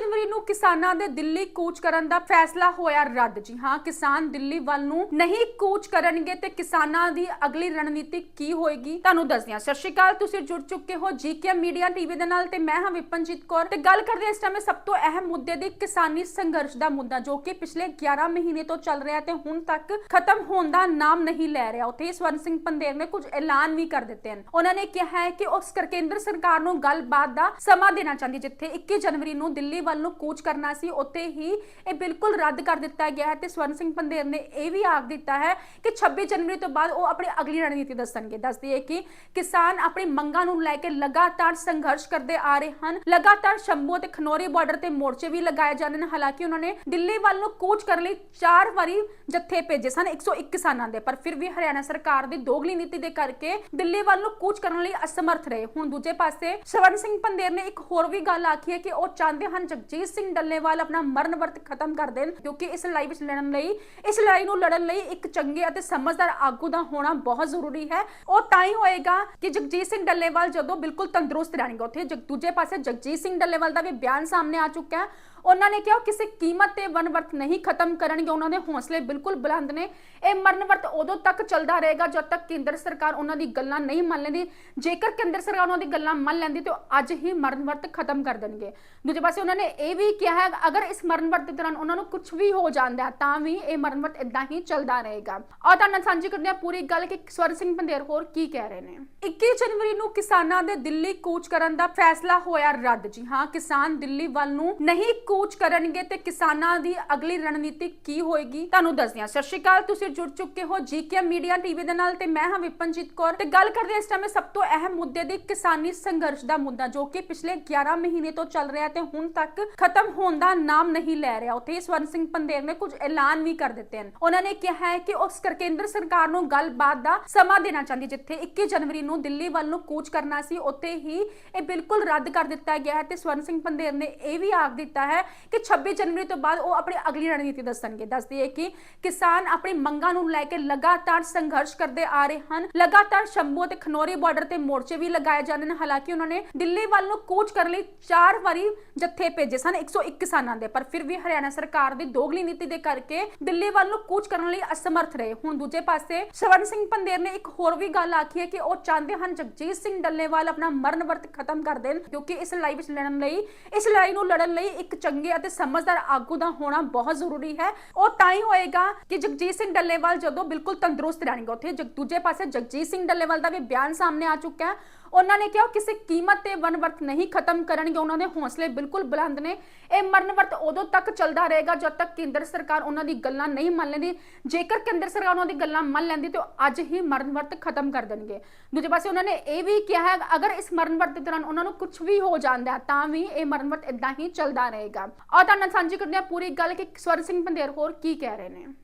ਜਨਵਰੀ ਨੂੰ ਕਿਸਾਨਾਂ ਦੇ ਦਿੱਲੀ ਕੂਚ ਕਰਨ ਦਾ ਫੈਸਲਾ ਹੋਇਆ ਰੱਦ। ਜੀ ਹਾਂ, ਕਿਸਾਨ ਦਿੱਲੀ ਵੱਲ ਨੂੰ ਨਹੀਂ ਕੂਚ ਕਰਨਗੇ ਤੇ ਕਿਸਾਨਾਂ ਦੀ ਅਗਲੀ ਰਣਨੀਤੀ ਕੀ ਹੋਏਗੀ? ਤੁਹਾਨੂੰ ਦੱਸਦੇ ਹਾਂ। ਸਤਿ ਸ਼੍ਰੀ ਅਕਾਲ, ਤੁਸੀਂ ਜੁੜ ਚੁੱਕੇ ਹੋ ਜੀਕੇ ਮੀਡੀਆ ਟੀਵੀ ਦੇ ਨਾਲ ਤੇ ਮੈਂ ਹਾਂ ਵਿਪਨਜੀਤ ਕੌਰ। ਤੇ ਗੱਲ ਕਰਦੇ ਹਾਂ ਇਸ ਟਾਈਮ ਸਭ ਤੋਂ ਅਹਿਮ ਮੁੱਦੇ ਦੀ ਕਿਸਾਨੀ ਸੰਘਰਸ਼ ਦਾ ਮੁੱਦਾ, ਜੋ ਕਿ ਪਿਛਲੇ 11 ਮਹੀਨੇ ਤੋਂ ਚੱਲ ਰਿਹਾ ਤੇ ਹੁਣ ਤੱਕ ਖਤਮ ਹੋਣ ਦਾ ਨਾਮ ਨਹੀਂ ਲੈ ਰਿਹਾ। ਉੱਥੇ ਸਵਰਨ ਸਿੰਘ ਪੰਦੇਰ ਨੇ ਕੁਝ ਐਲਾਨ ਵੀ ਕਰ ਦਿੱਤੇ ਹਨ। ਉਹਨਾਂ ਨੇ ਕਿਹਾ ਹੈ ਕਿ ਉਸ ਕਰ ਕੇਂਦਰ ਸਰਕਾਰ ਨੂੰ ਗੱਲਬਾਤ ਦਾ ਸਮਾਂ ਦੇਣਾ ਚਾਹੁੰਦੀ, ਜਿੱਥੇ 21 ਜਨਵਰੀ ਨੂੰ ਦਿੱਲੀ ਵੱਲ ਨੂੰ ਕੂਚ ਕਰਨਾ ਸੀ, ਉੱਥੇ ਹੀ ਇਹ ਬਿਲਕੁਲ ਰੱਦ ਕਰ ਦਿੱਤਾ ਗਿਆ ਹੈ ਤੇ ਸਵਰਨ ਸਿੰਘ ਪੰਦੇਰ ਨੇ ਇਹ ਵੀ ਆਖ ਦਿੱਤਾ ਹੈ ਕਿ 26 ਜਨਵਰੀ ਤੋਂ ਬਾਅਦ ਉਹ ਆਪਣੀ ਅਗਲੀ ਰਣਨੀਤੀ ਦੱਸਣਗੇ। ਦੱਸਦੀ ਹੈ ਕਿ ਕਿਸਾਨ ਆਪਣੀ ਮੰਗਾਂ ਨੂੰ ਲੈ ਕੇ ਲਗਾਤਾਰ ਸੰਘਰਸ਼ ਕਰਦੇ ਆ ਰਹੇ ਹਨ। ਲਗਾਤਾਰ ਸ਼ੰਭੂ ਅਤੇ ਖਨੌਰੀ ਬਾਰਡਰ ਤੇ ਮੋਰਚੇ ਵੀ ਲਗਾਏ ਜਾਂਦੇ ਨੇ। ਹਾਲਾਂਕਿ ਉਹਨਾਂ ਨੇ ਦਿੱਲੀ ਵੱਲ ਨੂੰ ਕੂਚ ਕਰਨ ਲਈ ਚਾਰ ਵਾਰੀ ਜੱਥੇ ਭੇਜੇ ਸਨ 101 ਕਿਸਾਨਾਂ ਦੇ। ਪਰ ਫਿਰ ਵੀ ਹਰਿਆਣਾ ਸਰਕਾਰ ਦੀ ਦੋਗਲੀ ਨੀਤੀ ਦੇ ਕਰਕੇ ਦਿੱਲੀ ਵੱਲ ਨੂੰ ਕੂਚ ਕਰਨ ਲਈ ਅਸਮਰਥ ਰਹੇ। ਹੁਣ ਦੂਜੇ ਪਾਸੇ ਸਵਰਨ ਸਿੰਘ ਪੰਦੇਰ ਨੇ ਇੱਕ ਹੋਰ ਵੀ ਗੱਲ ਆਖੀ ਹੈ ਕਿ ਉਹ ਚਾਹੁੰਦੇ ਹਨ ਜਗਜੀਤ ਸਿੰਘ ਡੱਲੇਵਾਲ ਆਪਣਾ ਮਰਨ ਵਰਤ ਖਤਮ ਕਰ ਦੇਣ ਕਿਉਂਕਿ ਇਸ ਲੜਾਈ ਵਿੱਚ ਲੜਨ ਲਈ, ਇਸ ਲੜਾਈ ਨੂੰ ਲੜਨ ਲਈ ਇੱਕ ਚੰਗੇ ਅਤੇ ਸਮਝਦਾਰ ਆਗੂ ਦਾ ਹੋਣਾ ਬਹੁਤ ਜ਼ਰੂਰੀ ਹੈ। ਉਹ ਤਾਂ ਹੀ ਹੋਏਗਾ ਕਿ ਜਗਜੀਤ ਸਿੰਘ ਡੱਲੇਵਾਲ ਜਦੋਂ ਬਿਲਕੁਲ ਤੰਦਰੁਸਤ ਰਹਿਣਗੇ। ਉੱਥੇ ਦੂਜੇ ਪਾਸੇ ਜਗਜੀਤ ਸਿੰਘ ਡੱਲੇਵਾਲ ਦਾ ਵੀ ਬਿਆਨ ਸਾਹਮਣੇ ਆ ਚੁੱਕਾ ਹੈ ਉਹਨਾਂ ਨੇ ਕਿਹਾ ਉਹ ਕਿਸੇ ਕੀਮਤ ਤੇ ਵਨਵਰਤ ਨਹੀਂ ਖਤਮ ਕਰਨਗੇ। ਉਹਨਾਂ ਦੇ ਹੌਸਲੇ ਬਿਲਕੁਲ ਬੁਲੰਦ ਨੇ। ਇਹ ਮਰਨ ਉਦੋਂ ਤੱਕ ਚੱਲਦਾ ਰਹੇਗਾ ਜਦ ਤੱਕ ਕੇਂਦਰ ਸਰਕਾਰ ਉਹਨਾਂ ਦੀ ਗੱਲਾਂ ਨਹੀਂ ਮੰਨ ਲੈਂਦੀ। ਜੇਕਰ ਕੇਂਦਰ ਸਰਕਾਰ ਉਹਨਾਂ ਦੀ ਗੱਲਾਂ ਮੰਨ ਲੈਂਦੀ ਤੇ ਅੱਜ ਹੀ ਮਰਨ ਖਤਮ ਕਰ ਦੇਣਗੇ। ਦੂਜੇ ਪਾਸੇ ਉਹਨਾਂ ਨੇ ਇਹ ਵੀ ਕਿਹਾ ਹੈ ਅਗਰ ਇਸ ਮਰਨ ਦੇ ਦੌਰਾਨ ਉਹਨਾਂ ਨੂੰ ਕੁਝ ਵੀ ਹੋ ਜਾਂਦਾ ਹੈ, ਤਾਂ ਵੀ ਇਹ ਮਰਨ ਵਰਤ ਇਦਾਂ ਹੀ ਚੱਲਦਾ ਰਹੇਗਾ। ਔਰ ਤਾਂ ਨਾਲ ਸਾਂਝੀ ਕਰਦੇ ਹਾਂ ਪੂਰੀ ਗੱਲ ਕਿ ਸਵਰਨ ਸਿੰਘ ਪੰਦੇਰ ਹੋਰ ਕੀ ਕਹਿ ਰਹੇ ਨੇ? 21 ਜਨਵਰੀ ਨੂੰ ਕਿਸਾਨਾਂ ਦੇ ਦਿੱਲੀ ਕੂਚ ਕਰਨ ਦਾ ਫੈਸਲਾ ਹੋਇਆ ਰੱਦ। ਜੀ ਹਾਂ ਕਿਸਾਨ ਦਿੱਲੀ ਵੱਲ ਨੂੰ ਨਹੀਂ ਕੂਚ ਕਰਨਗੇ ਤੇ ਕਿਸਾਨਾਂ ਦੀ ਅਗਲੀ ਰਣਨੀਤੀ ਕੀ ਹੋਏਗੀ? ਤੁਹਾਨੂੰ ਦੱਸਦੇ ਹਾਂ। ਸਤਿ ਸ਼੍ਰੀ ਅਕਾਲ, ਤੁਸੀਂ ਜੁੜ ਚੁੱਕੇ ਹੋ ਜੀਕੇ ਮੀਡੀਆ ਟੀਵੀ ਦੇ ਨਾਲ ਤੇ ਮੈਂ ਹਾਂ ਵਿਪਨਜੀਤ ਕੌਰ ਤੇ ਗੱਲ ਕਰਦੇ ਹਾਂ ਇਸ ਟਾਈਮ ਸਭ ਤੋਂ ਅਹਿਮ ਮੁੱਦੇ ਦੀ ਕਿਸਾਨੀ ਸੰਘਰਸ਼ ਦਾ ਮੁੱਦਾ, ਜੋ ਕਿ ਪਿਛਲੇ 11 ਮਹੀਨੇ ਤੋਂ ਚੱਲ ਰਿਹਾ ਤੇ ਹੁਣ ਤੱਕ ਖਤਮ ਹੋਣ ਦਾ ਨਾਮ ਨਹੀਂ ਲੈ ਰਿਹਾ। ਉੱਥੇ ਸਵਰਨ ਸਿੰਘ ਪੰਦੇਰ ਨੇ ਕੁਝ ਐਲਾਨ ਵੀ ਕਰ ਦਿੱਤੇ ਹਨ। ਉਹਨਾਂ ਨੇ ਕਿਹਾ ਹੈ ਕਿ ਉਸ ਕਰ ਕੇਂਦਰ ਸਰਕਾਰ ਨੂੰ ਗੱਲਬਾਤ ਦਾ ਸਮਾਂ ਦੇਣਾ ਚਾਹੁੰਦੀ, ਜਿੱਥੇ 21 ਜਨਵਰੀ ਨੂੰ ਦਿੱਲੀ ਵੱਲ ਨੂੰ ਕੂਚ ਕਰਨਾ ਸੀ, ਉੱਥੇ ਹੀ ਇਹ ਬਿਲਕੁਲ ਰੱਦ ਕਰ ਦਿੱਤਾ ਗਿਆ ਹੈ ਤੇ ਸਵਰਨ ਸਿੰਘ ਪੰਦੇਰ ਨੇ ਇਹ ਵੀ ਆਖ ਦਿੱਤਾ ਹੈ ਕਿ 26 ਜਨਵਰੀ ਤੋਂ ਬਾਅਦ ਉਹ ਆਪਣੀ ਅਗਲੀ ਰਣਨੀਤੀ ਦੱਸਣਗੇ। ਦੱਸਦੀ ਹੈ ਕਿ ਕਿਸਾਨ ਆਪਣੀ ਮੰਗਾਂ ਨੂੰ ਲੈ ਕੇ ਲਗਾਤਾਰ ਸੰਘਰਸ਼ ਕਰਦੇ ਆ ਰਹੇ ਹਨ। ਲਗਾਤਾਰ ਸ਼ੰਭੂ ਅਤੇ ਖਨੌਰੀ ਬਾਰਡਰ ਤੇ ਮੋਰਚੇ ਵੀ ਲਗਾਏ ਜਾਂਦੇ ਨੇ। ਹਾਲਾਂਕਿ ਉਹਨਾਂ ਨੇ ਦਿੱਲੀ ਵੱਲ ਨੂੰ ਕੂਚ ਕਰਨ ਲਈ ਚਾਰ ਵਾਰੀ ਜੱਥੇ ਭੇਜੇ ਸਨ 101 ਕਿਸਾਨਾਂ ਦੇ। ਪਰ ਫਿਰ ਵੀ ਹਰਿਆਣਾ ਸਰਕਾਰ ਦੀ ਦੋਗਲੀ ਨੀਤੀ ਦੇ ਕਰਕੇ ਦਿੱਲੀ ਵੱਲ ਨੂੰ ਕੂਚ ਕਰਨ ਲਈ ਅਸਮਰਥ ਰਹੇ। ਹੁਣ ਦੂਜੇ ਪਾਸੇ ਸਵਰਨ ਸਿੰਘ ਪੰਦੇਰ ਨੇ ਇੱਕ ਹੋਰ ਵੀ ਗੱਲ ਆਖੀ ਹੈ ਕਿ ਉਹ ਚਾਹੁੰਦੇ ਹਨ ਜਗਜੀਤ ਸਿੰਘ ਡੱਲੇਵਾਲ ਆਪਣਾ ਮਰਨ ਵਰਤ ਖਤਮ ਕਰ ਦੇਣ ਕਿਉਂਕਿ ਇਸ ਲੜਾਈ ਵਿੱਚ ਲੜਨ ਲਈ, ਇਸ ਲੜਾਈ ਨੂੰ ਲੜਨ ਲਈ ਇੱਕ ਚੰਗੇ ਅਤੇ ਸਮਝਦਾਰ ਆਗੂ ਦਾ ਹੋਣਾ ਬਹੁਤ ਜ਼ਰੂਰੀ ਹੈ। ਉਹ ਤਾਂ ਹੀ ਹੋਏਗਾ ਕਿ ਜਗਜੀਤ ਸਿੰਘ ਡੱਲੇਵਾਲ ਜਦੋਂ ਬਿਲਕੁਲ ਤੰਦਰੁਸਤ ਰਹਿਣਗੇ। ਉੱਥੇ ਦੂਜੇ ਪਾਸੇ ਜਗਜੀਤ ਸਿੰਘ ਡੱਲੇਵਾਲ ਦਾ ਵੀ ਬਿਆਨ ਸਾਹਮਣੇ ਆ ਚੁੱਕਾ ਹੈ ਉਹਨਾਂ ਨੇ ਕਿਹਾ ਕਿਸੇ ਕੀਮਤ ਤੇ ਵਨਵਰਤ ਨਹੀਂ ਖਤਮ ਕਰਨਗੇ। ਉਹਨਾਂ ਦੇ ਹੌਸਲੇ ਬਿਲਕੁਲ ਬੁਲੰਦ ਨੇ। ਇਹ ਮਰਨ ਉਦੋਂ ਤੱਕ ਚੱਲਦਾ ਰਹੇਗਾ ਜਦ ਤੱਕ ਕੇਂਦਰ ਸਰਕਾਰ ਉਹਨਾਂ ਦੀ ਗੱਲਾਂ ਨਹੀਂ ਮੰਨ ਲੈਂਦੀ। ਜੇਕਰ ਕੇਂਦਰ ਸਰਕਾਰ ਉਹਨਾਂ ਦੀ ਗੱਲਾਂ ਮੰਨ ਲੈਂਦੀ ਤੇ ਅੱਜ ਹੀ ਮਰਨ ਵਰਤ ਖਤਮ ਕਰ ਦੇਣਗੇ। ਦੂਜੇ ਪਾਸੇ ਉਹਨਾਂ ਨੇ ਇਹ ਵੀ ਕਿਹਾ ਹੈ, ਅਗਰ ਇਸ ਮਰਨ ਵਰਤ ਦੇ ਦੌਰਾਨ ਉਹਨਾਂ ਨੂੰ ਕੁਝ ਵੀ ਹੋ ਜਾਂਦਾ ਤਾਂ ਵੀ ਇਹ ਮਰਨ ਵਰਤ ਇਦਾਂ ਹੀ ਚੱਲਦਾ ਰਹੇਗਾ। ਔਰ ਤਾਂ ਨਾਲ ਸਾਂਝੀ ਕਰਦੇ ਹਾਂ ਪੂਰੀ ਗੱਲ ਕਿ ਸਵਰਨ ਸਿੰਘ ਪੰਦੇਰ ਹੋਰ ਕੀ ਕਹਿ ਰਹੇ ਨੇ।